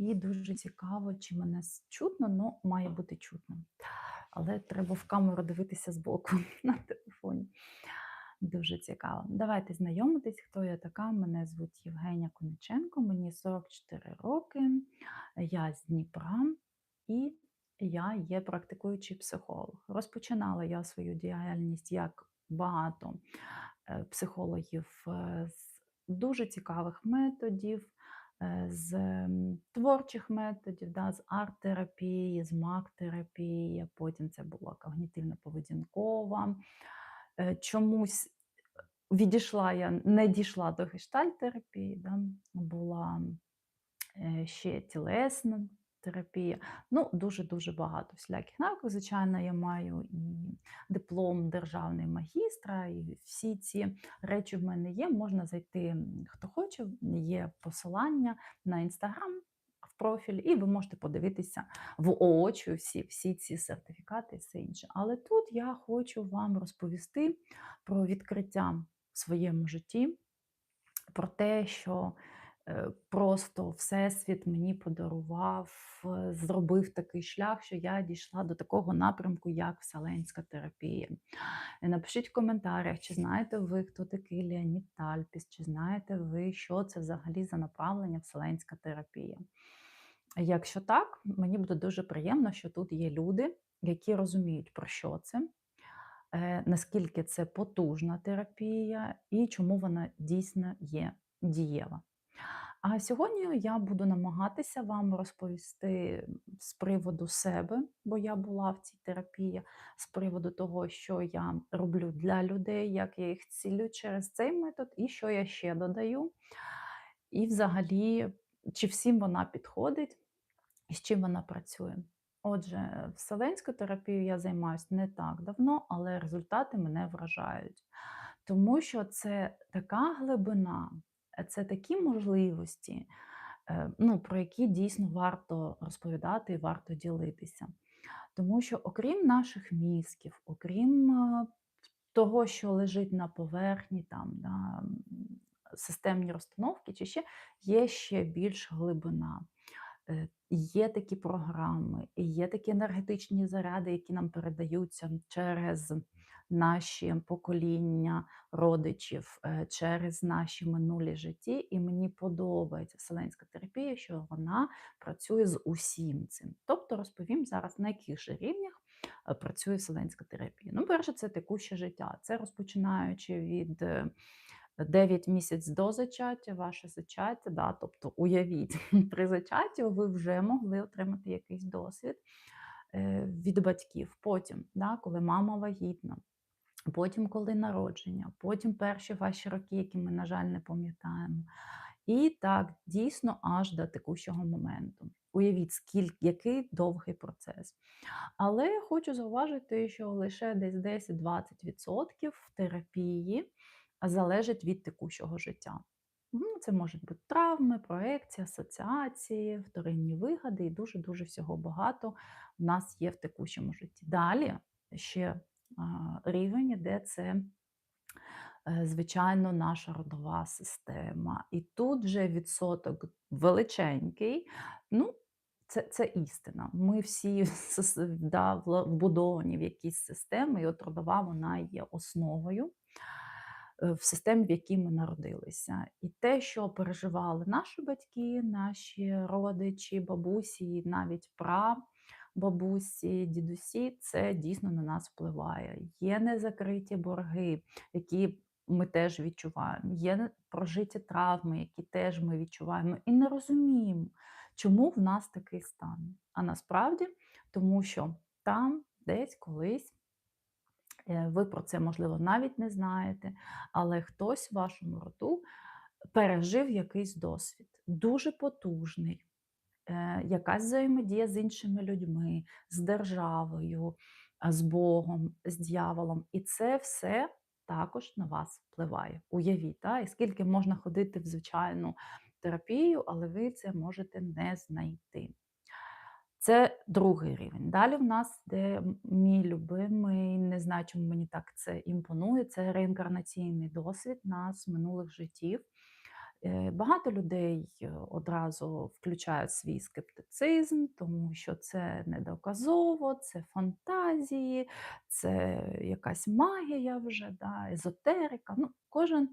І дуже цікаво, чи мене чутно, ну має бути чутно. Але треба в камеру дивитися збоку на телефоні. Дуже цікаво. Давайте знайомитись, хто я така. Мене звуть Євгенія Кониченко, мені 44 роки. Я з Дніпра і я є практикуючий психолог. Розпочинала я свою діяльність як багато е, психологів е, з дуже цікавих методів, з творчих методів, да, з арт-терапії, з мак-терапії, потім це була когнітивно-поведінкова. Е, Чомусь відійшла я, не дійшла до гештальтерапії, да, була е, ще тілесна терапія. Ну, дуже-дуже багато всіляких навиків. Звичайно, я маю і диплом державний магістра, і всі ці речі в мене є. Можна зайти, хто хоче, є посилання на інстаграм. В профіль, і ви можете подивитися воочию всі, всі ці сертифікати і все інше. Але тут я хочу вам розповісти про відкриття в своєму житті, про те, що просто Всесвіт мені подарував, е, зробив такий шлях, що я дійшла до такого напрямку, як вселенська терапія. Е, Напишіть в коментарях, чи знаєте ви, хто такий Леонід Тальпіс, чи знаєте ви, що це взагалі за направлення вселенська терапія. Якщо так, мені буде дуже приємно, що тут є люди, які розуміють, про що це, е, наскільки це потужна терапія і чому вона дійсно є дієва. А сьогодні я буду намагатися вам розповісти з приводу себе, бо я була в цій терапії, з приводу того, що я роблю для людей, як я їх цілю через цей метод, і що я ще додаю. І взагалі, чи всім вона підходить, і з чим вона працює. Отже, вселенською терапією я займаюся не так давно, але результати мене вражають. Тому що це така глибина, це такі можливості, е, ну, про які дійсно варто розповідати і варто ділитися. Тому що, окрім наших мізків, окрім е, того, що лежить на поверхні, там, м, системні розстановки, чи ще є ще більш глибина. Е, Є такі програми, є такі енергетичні заряди, які нам передаються через наші покоління родичів, е, через наші минулі житті. І мені подобається вселенська терапія, що вона працює з усім цим. Тобто розповім зараз, на яких же рівнях е, працює вселенська терапія. Ну, перше, це текуще життя. Це розпочинаючи від е, 9 місяць до зачаття, ваше зачаття, да, тобто уявіть, при зачатті ви вже могли отримати якийсь досвід е, від батьків. Потім, да, коли мама вагітна, потім коли народження, потім перші ваші роки, які ми, на жаль, не пам'ятаємо. І так, дійсно, аж до текущого моменту. Уявіть, скільки, який довгий процес. Але хочу зауважити, що лише десь 10-20% терапії залежить від текущого життя. Ну, Це можуть бути травми, проекції, асоціації, вторинні вигади і дуже-дуже всього багато в нас є в текущому житті. Далі ще рівень, де це, е, звичайно, наша родова система. І тут вже відсоток величенький. Ну, це, це істина. Ми всі да, вбудовані в якісь системи, і от родова вона є основою е, в системі, в якій ми народилися. І те, що переживали наші батьки, наші родичі, бабусі, навіть прабабусі, дідусі, це дійсно на нас впливає. Є незакриті борги, які ми теж відчуваємо. Є прожиті травми, які теж ми відчуваємо, і не розуміємо, чому в нас такий стан. А насправді, тому що там десь колись. Е, Ви про це, можливо, навіть не знаєте, але хтось в вашому роду пережив якийсь досвід, дуже потужний, якась взаємодія з іншими людьми, з державою, з Богом, з дьяволом. І це все також на вас впливає. Уявіть, та? і скільки можна ходити в звичайну терапію, але ви це можете не знайти. Це другий рівень. Далі в нас де мій любимий, не знаю, чому мені так це імпонує. Це реінкарнаційний досвід нас минулих життів. Е, Багато людей е, одразу включають свій скептицизм, тому що це недоказово, це фантазії, це якась магія вже, да, езотерика. Ну, кожен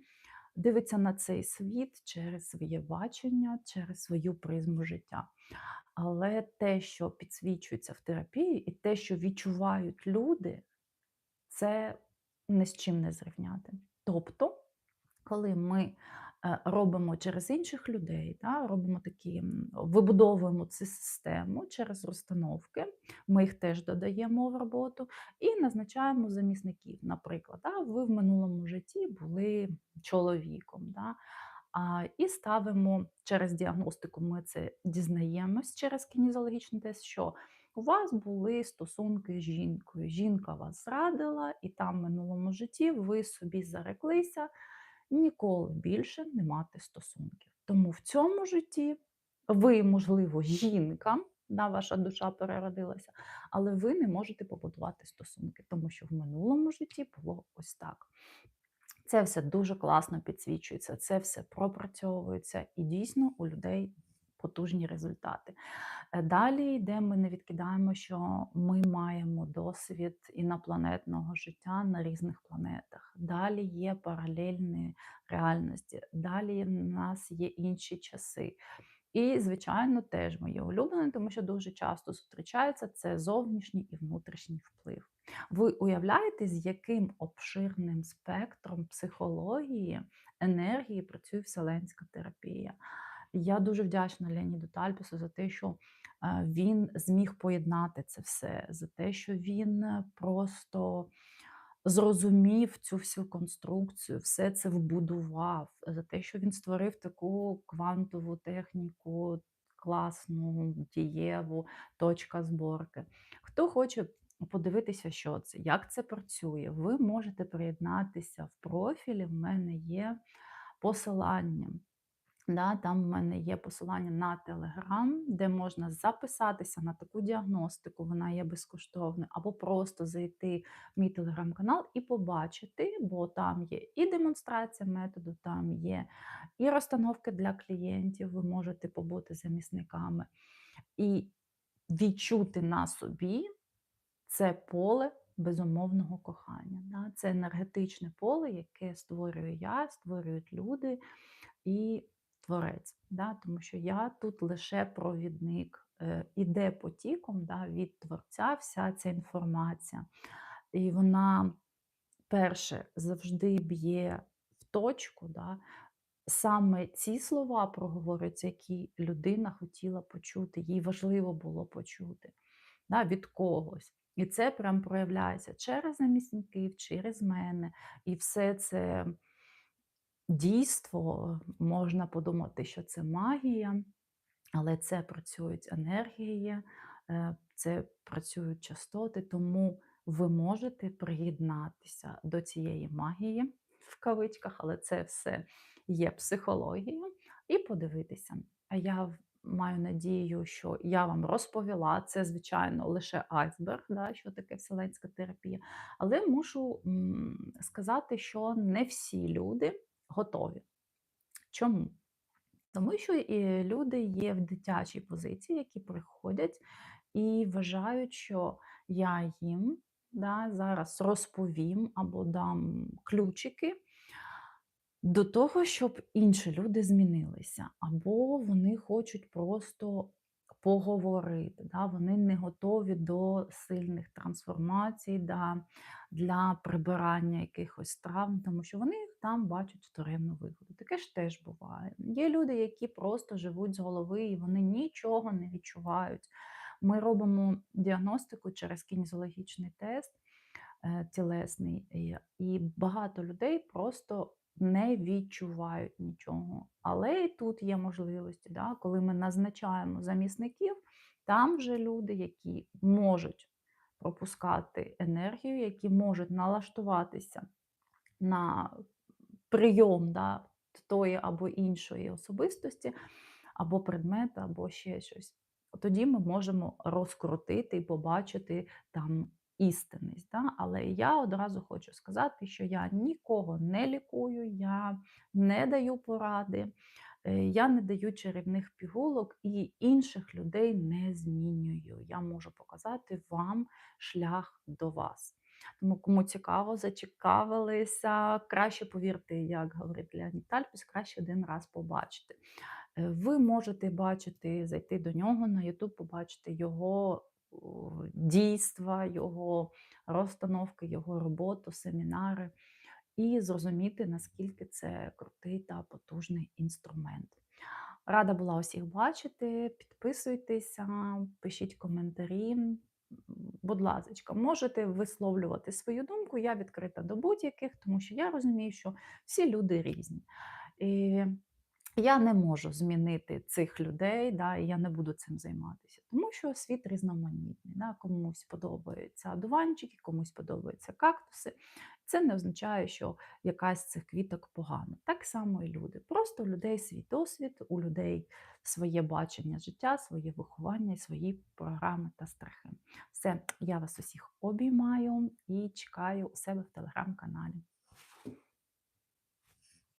дивиться на цей світ через своє бачення, через свою призму життя. Але те, що підсвічується в терапії, і те, що відчувають люди, це ні з чим не зрівняти. Тобто, коли ми робимо через інших людей, да, робимо такі, вибудовуємо цю систему через розстановки, ми їх теж додаємо в роботу і назначаємо замісників. Наприклад, да, ви в минулому житті були чоловіком. Да, і ставимо через діагностику, ми це дізнаємось через кінезіологічний тест, що у вас були стосунки з жінкою. Жінка вас зрадила, і там в минулому житті ви собі зареклися ніколи більше не мати стосунків. Тому в цьому житті ви, можливо, жінка, да, ваша душа переродилася, але ви не можете побудувати стосунки, тому що в минулому житті було ось так. Це все дуже класно підсвічується, це все пропрацьовується, і дійсно у людей потужні результати. Е, Далі йде, ми не відкидаємо, що ми маємо досвід інопланетного життя на різних планетах. Далі є паралельні реальності, далі в нас є інші часи. І, звичайно, теж моє улюблене, тому що дуже часто зустрічається це зовнішній і внутрішній вплив. Ви уявляєте, з яким обширним спектром психології, енергії працює вселенська терапія? Я дуже вдячна Леоніду Тальпісу за те, що е, він зміг поєднати це все, за те, що він е, просто зрозумів цю всю конструкцію, все це вбудував, за те, що він створив таку квантову техніку, класну, дієву, точка зборки. Хто хоче подивитися, що це, як це працює, ви можете приєднатися в профілі. В мене є посилання. Да, там в мене є посилання на Телеграм, де можна записатися на таку діагностику, вона є безкоштовною, або просто зайти в мій телеграм-канал і побачити, бо там є і демонстрація методу, там є і розстановки для клієнтів, ви можете побути замісниками, і відчути на собі це поле безумовного кохання. Да? Це енергетичне поле, яке створюю я, створюють люди і творець. Да? Тому що я тут лише провідник, е, іде потіком да, від творця вся ця інформація. І вона, перше, завжди б'є в точку. Да? Саме ці слова проговорюються, які людина хотіла почути, їй важливо було почути да, від когось. І це прям проявляється через замісників, через мене. І все це дійство, можна подумати, що це магія, але це працюють енергії, е, це працюють частоти, тому ви можете приєднатися до цієї магії в кавичках, але це все є психологія, і подивитися. А я маю надію, що я вам розповіла. Це, звичайно, лише айсберг, да, що таке вселенська терапія. Але мушу м, сказати, що не всі люди готові. Чому? Тому що люди є в дитячій позиції, які приходять і вважають, що я їм да, зараз розповім або дам ключики до того, щоб інші люди змінилися, або вони хочуть просто поговорити. Да? Вони не готові до сильних трансформацій, да, для прибирання якихось травм, тому що вони там бачать вторинну вигоду. Таке ж теж буває. Є люди, які просто живуть з голови і вони нічого не відчувають. Ми робимо діагностику через кінезіологічний тест е, тілесний, і- багато людей просто не відчувають нічого. Але і тут є можливості, да, коли ми назначаємо замісників, там вже люди, які можуть пропускати енергію, які можуть налаштуватися на прийом да, тої або іншої особистості, або предмета, або ще щось. Тоді ми можемо розкрутити і побачити там істинність. Да? Але я одразу хочу сказати, що я нікого не лікую, я не даю поради, е, я не даю чарівних пігулок і інших людей не змінюю. Я можу показати вам шлях до вас. Тому кому цікаво, зацікавилися, краще повірте, як говорить Леонід Тальпіс, краще один раз побачити. Е, Ви можете бачити, зайти до нього на YouTube, побачити його дійства, його розстановки, його роботу, семінари і зрозуміти, наскільки це крутий та потужний інструмент. Рада була усіх бачити. Підписуйтеся, пишіть коментарі. Будь ласка, можете висловлювати свою думку. Я відкрита до будь-яких, тому що я розумію, що всі люди різні. І я не можу змінити цих людей, да, і я не буду цим займатися, тому що світ різноманітний. Да, комусь подобаються одуванчики, комусь подобаються кактуси. Це не означає, що якась з цих квіток погана. Так само і люди. Просто у людей свій досвід, у людей своє бачення життя, своє виховання, свої програми та страхи. Все, я вас усіх обіймаю і чекаю у себе в телеграм-каналі.